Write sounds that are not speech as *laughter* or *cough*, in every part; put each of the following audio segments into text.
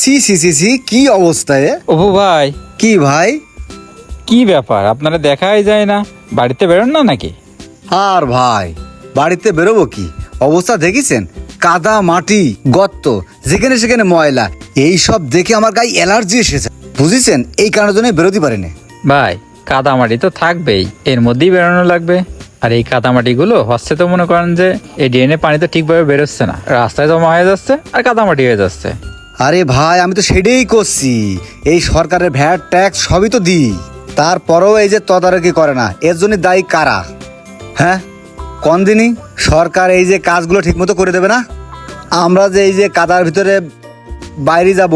C সি সি C কি অবস্থায় অপু ভাই। কি ভাই? কি ব্যাপার আপনারা দেখাই যায় না? বাড়িতে বেরোন না নাকি? আর ভাই বাড়িতে বেরোবো কি? অবস্থা দেখেছেন? কাদা মাটি গর্ত যেখানে সেখানে ময়লা এই সব দেখে আমার গায়ে অ্যালার্জি এসেছে। বুঝেছেন? এই কারণের জন্য বেরোতে পারেনি। ভাই কাদামাটি তো থাকবেই এর মধ্যেই বেরোনো লাগবে। আর এই কাদামাটিগুলো হচ্ছে তো মনে করেন যে এই ডিএনএ পানি তো ঠিকভাবে বেরোচ্ছে না। রাস্তায় জমা হয়ে যাচ্ছে আর কাদামাটি হয়ে যাচ্ছে। আরে ভাই, আমি তো সেটাই করছি। এই সরকারের ভ্যাট, ট্যাক্স সবই তো দিই। তারপরেও এই যে তদারকি করে না, এর জন্য দায়ী কারা? হ্যাঁ? কোন দিনই সরকার এই যে কাজগুলো ঠিকমতো করে দেবে না? আমরা যে এই যে কাদার ভিতরে বাইরে যাব,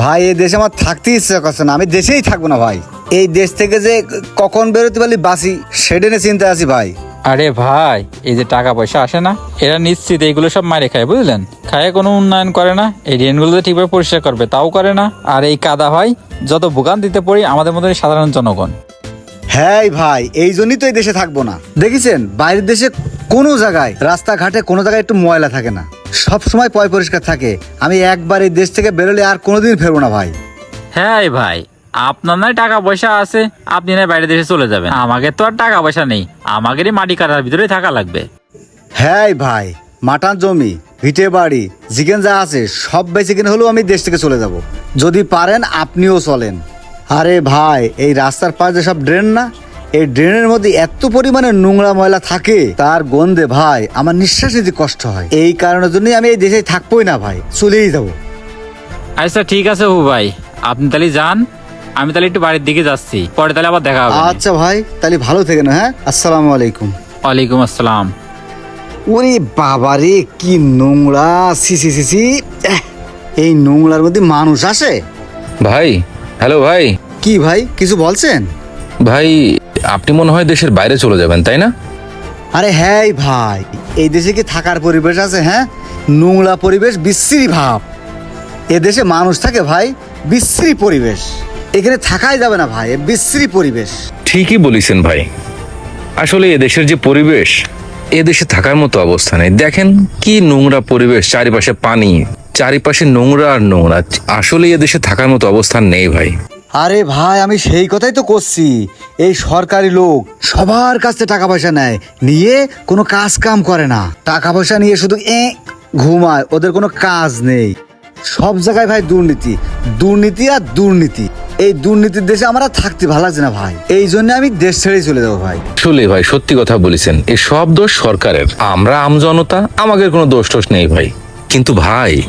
ভাই, এই দেশে আমার থাকতে ইচ্ছা করছে না, আমি দেশেই থাকব না ভাই। এই দেশ থেকে যে কখন বেরোতে পারলি বাসি সেটা নিয়ে চিন্তা আছি ভাই। আরে ভাই এই যে টাকা পয়সা আসে না এরা নিশ্চিত এইগুলো সব মারে খায় বুঝলেন? খায় কোনো উন্নয়ন করে না এই ড্রেনগুলো তো ঠিকভাবে পরিষ্কার করবে তাও করে না। আর এই কাদা হয় যত ভোগান দিতে পড়ি আমাদের মতো এই সাধারণ জনগণ। হ্যাঁ ভাই এই জন্যই তো এই দেশে থাকব না। দেখেছেন বাইরের দেশে কোনো জায়গায় রাস্তাঘাটে কোনো জায়গায় একটু ময়লা থাকে না। সব সময় পয় পরিষ্কার থাকে। আমি একবার এই দেশ থেকে বেরোলে আর কোনোদিন ফেরবো না ভাই। হ্যাঁ ভাই আপনার নয় টাকা পয়সা আছে আপনি নয় বাইরে দেশে চলে যাবেন। আমাকে তো আর টাকা পয়সা নেই আমাদেরই মাটি কাটার ভিতরে থাকা লাগবে। হ্যাঁ ভাই মাটান জমি ভিটে বাড়ি জিকেন যা আছে সব বেঁচে কিনে হলেও আমি দেশ থেকে চলে যাব। যদি পারেন আপনিও চলেন। আরে ভাই এই রাস্তার পাশে সব ড্রেন না? এই ড্রেনের মধ্যে এত পরিমাণে নোংরা ময়লা থাকে তার গন্ধে ভাই আমার নিঃশ্বাস নিতে কষ্ট হয়। এই কারণের জন্যই আমি এই দেশে থাকবোই না ভাই চলেই যাব। আচ্ছা ঠিক আছে হু ভাই আপনি তাহলে যান আমি তাহলে একটু বাড়ির দিকে যাচ্ছি। পরে তাহলে আবার দেখা হবে। আচ্ছা ভাই তাহলে ভালো থেকেন হ্যাঁ? আসসালামু আলাইকুম। ওয়ালাইকুম আসসালাম। ওরে বাবারে কি নোংরা। সি সি সি সি। এই নোংরার মধ্যে মানুষ আসে? ভাই হ্যালো ভাই। কি ভাই কিছু বলছেন? ভাই আপনি মনে হয় দেশের বাইরে চলে যাবেন তাই না? আরে হ্যাঁ ভাই এই দেশে কি থাকার পরিবেশ আছে হ্যাঁ? নোংরা পরিবেশ বিশ্রী ভাব। এ দেশে মানুষ থাকে ভাই বিশ্রী পরিবেশ। এখানে থাকাই যাবে না ভাই বিশ্রী পরিবেশ। ঠিকই বলেছেন ভাই। আসলে এদেশের যে পরিবেশ এদেশে থাকার মতো অবস্থা নেই। দেখেন কি নোংরা পরিবেশ চারিপাশে পানি চারিপাশে নোংরা আর নোংরা। আসলে এদেশে থাকার মতো অবস্থান নেই ভাই। আরে ভাই আমি সেই কথাই তো করছি। এই সরকারি লোক সবার কাছ থেকে টাকা পয়সা নেয় নিয়ে কোনো কাজ কাম করে না। টাকা পয়সা নিয়ে শুধু এ ঘুমায় ওদের কোনো কাজ নেই। সব জায়গায় ভাই দুর্নীতি। দুর্নীতি আর দুর্নীতি। এই দুর্নীতির দেশে আমরা থাকতে ভালো লাগছে না ভাই। এই জন্য আমি দেশ ছেড়ে চলে যাব ভাই। আসলে ভাই সত্যি কথা বলেছেন। এই সব দোষ সরকারের। আমরা আমজনতা আমাদের কোনো দোষ টোষ নেই ভাই। কিন্তু ভাই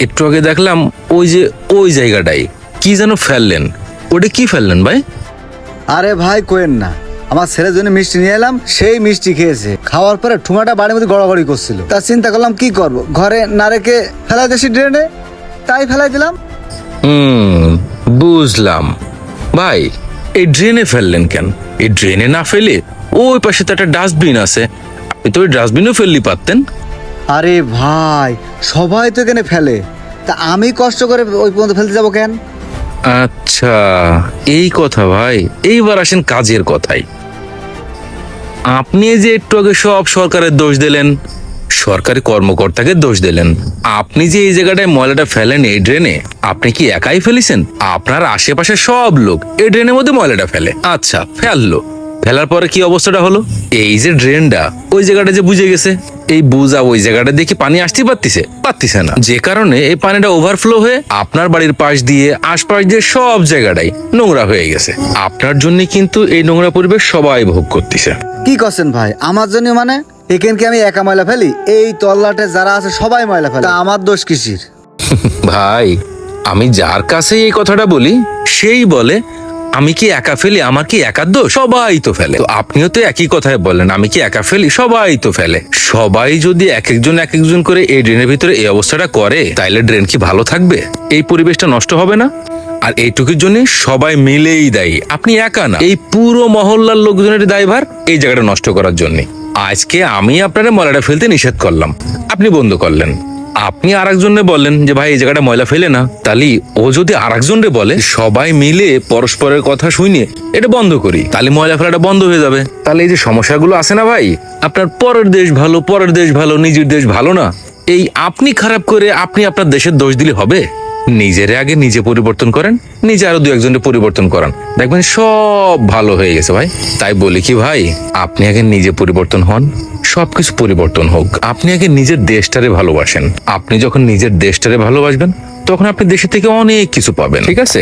একটু আগে দেখলাম ওই যে ওই জায়গাটাই কি যেন ফেললেন। ওটা কি ফেললেন ভাই? আরে ভাই কোয়েন না। আমার ছেলের জন্য মিষ্টি নিয়ে এলাম সেই মিষ্টি খেয়েছে। খাওয়ার পরে ঠুঙাটা বাড়ির মধ্যে গড়াগড়ি করছিল। তা চিন্তা করলাম কি করব? ঘরে না রেখে ফেলা দিয়েছি ড্রেনে তাই ফেলাই দিলাম। হুম বুঝলাম। ভাই এই ড্রেনে ফেললেন কেন? এই ড্রেনে না ফেলে ওই পাশে তো একটা ডাস্টবিন আছে। আপনি তো ওই ডাস্টবিনও ফেললি পারতেন। আরে ভাই সবাই তো এখানে ফেলে। তা আমি কষ্ট করে ওই পর্যন্ত ফেলতে যাব কেন? আচ্ছা এই কথা ভাই এইবার আসেন কাজের কথাই আপনি যে একটু আগে সব সরকারের দোষ দিলেন সরকারি কর্মকর্তাকে দোষ দিলেন। আপনি যে এই জায়গাটায় ময়লাটা ফেলেন, এই ড্রেনে, আপনি কি একাই ফেলেছেন? আপনার আশেপাশে সব লোক এই ড্রেনের মধ্যে ময়লাটা ফেলে। আচ্ছা ফেলল। ফেলার পরে কি অবস্থাটা হলো? এই যে ড্রেনটা, ওই জায়গাটা যে বুঝে গেছে। এই বুঝা ওই জায়গাটা দেখি পানি আসতে পারতিছে। পারতিছে না। যে কারণে এই পানিটা ওভারফ্লো হয়ে আপনার বাড়ির পাশ দিয়ে, আশপাশ দিয়ে সব জায়গাটাই নোংরা হয়ে গেছে। আপনার জন্য কিন্তু এই নোংরা পরিবেশ সবাই ভোগ করতেছে। কি করছেন ভাই? আমার জন্য মানে? এখানে কি আমি একা ময়লা ফেলি? এই তল্লাটে যারা আছে সবাই ময়লা ফেলে। আমার দোষ কিসির? *laughs* ভাই, আমি যার কাছে এই কথাটা বলি, সেই বলে, আমি কি একা ফেলি, আমার কি একার দোষ? সবাই তো ফেলে। তো আপনিও তো একই কথায় বলেন, আমি কি একা ফেলি? সবাই তো ফেলে। সবাই যদি এক একজন এক একজন করে এই ড্রেনের ভিতরে এই অবস্থাটা করে, তাইলে ড্রেন কি ভালো থাকবে? এই পরিবেশটা নষ্ট হবে না? আর এইটুকুর জন্য সবাই মিলেই দায়ী। আপনি একা না। এই পুরো মহল্লার লোকজনের দায়ভার এই জায়গাটা নষ্ট করার জন্য। আজকে আমি আপনার ময়লাটা ফেলতে নিষেধ করলাম। আপনি বন্ধ করলেন। আপনি আর একজনে বললেন যে, ভাই, এই জায়গাটা ময়লা ফেলে না। তাহলে ও যদি আর একজনরে বলে, সবাই মিলে পরস্পরের কথা শুনে এটা বন্ধ করি, তাহলে ময়লা ফেলাটা বন্ধ হয়ে যাবে। তাহলে এই যে সমস্যাগুলো আছে না ভাই, আপনার পরের দেশ ভালো, পরের দেশ ভালো, নিজের দেশ ভালো না, এই আপনি খারাপ করে আপনি আপনার দেশের দোষ দিলে হবে? নিজেরে আগে নিজে পরিবর্তন করেন, নিজে আরও দু একজনের পরিবর্তন করান। দেখবেন সব ভালো হয়ে গেছে ভাই। তাই বলি কি ভাই, আপনি আগে নিজে পরিবর্তন হন, সবকিছু পরিবর্তন হোক। আপনি আগে নিজের দেশটারে ভালোবাসেন। আপনি যখন নিজের দেশটারে ভালোবাসবেন তখন আপনি দেশের থেকে অনেক কিছু পাবেন। ঠিক আছে?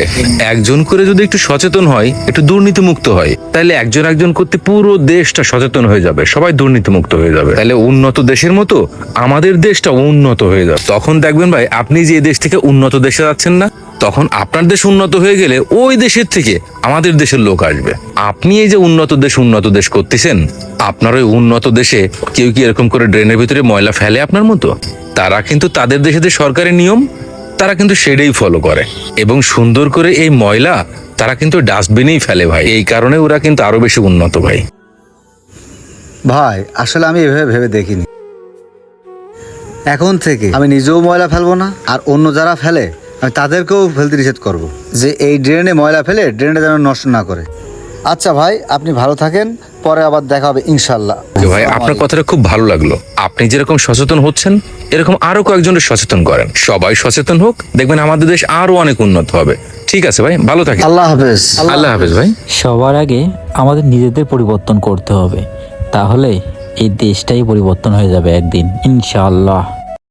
একজন করে যদি একটু সচেতন হয় একটু দুর্নীতি মুক্ত হয় তাহলে একজন একজন করতে পুরো দেশটা সচেতন হয়ে যাবে সবাই দুর্নীতি মুক্ত হয়ে যাবে। তাহলে উন্নত দেশের মতো আমাদের দেশটা উন্নত হয়ে যাবে। তখন দেখবেন ভাই আপনি যে দেশ থেকে উন্নত দেশে যাচ্ছেন না তখন আপনার দেশ উন্নত হয়ে গেলে ওই দেশের থেকে আমাদের দেশের লোক আসবে। আপনি এই যে উন্নত দেশ উন্নত দেশ করতেছেন আপনার ওই উন্নত দেশে কেউ কি এরকম করে ড্রেনের ভিতরে ময়লা ফেলে আপনার মতো? তারা কিন্তু তাদের দেশে যে সরকারি নিয়ম তারা কিন্তু সেটাই ফলো করে। এবং সুন্দর করে এই ময়লা তারা কিন্তু ডাস্টবিনেই ফেলে ভাই। এই কারণে ওরা কিন্তু আরও বেশি উন্নত ভাই। ভাই, আসলে আমি এভাবে ভেবে দেখিনি। এখন থেকে আমি নিজেও ময়লা ফেলব না, আর অন্য যারা ফেলে, আমি তাদেরকেও ফেলতে নিষেধ করব। যে এই ড্রেনে ময়লা ফেলে ড্রেনটা যেন নষ্ট না করে। আচ্ছা ভাই, আপনি ভালো থাকেন, পরে আবার দেখা হবে ইনশাল্লাহ যে ভাই আপনার কথাটা খুব ভালো লাগল। আপনি যেরকম সচেতন হচ্ছেন এরকম আরও কয়েকজন সচেতন করেন। সবাই সচেতন হোক দেখবেন আমাদের দেশ আরও অনেক উন্নত হবে। ঠিক আছে ভাই ভালো থাকেন। আল্লাহ হাফেজ। আল্লাহ হাফেজ ভাই। সবার আগে আমাদের নিজেদের পরিবর্তন করতে হবে। তাহলে এই দেশটাই পরিবর্তন হয়ে যাবে একদিন ইনশাআল্লাহ।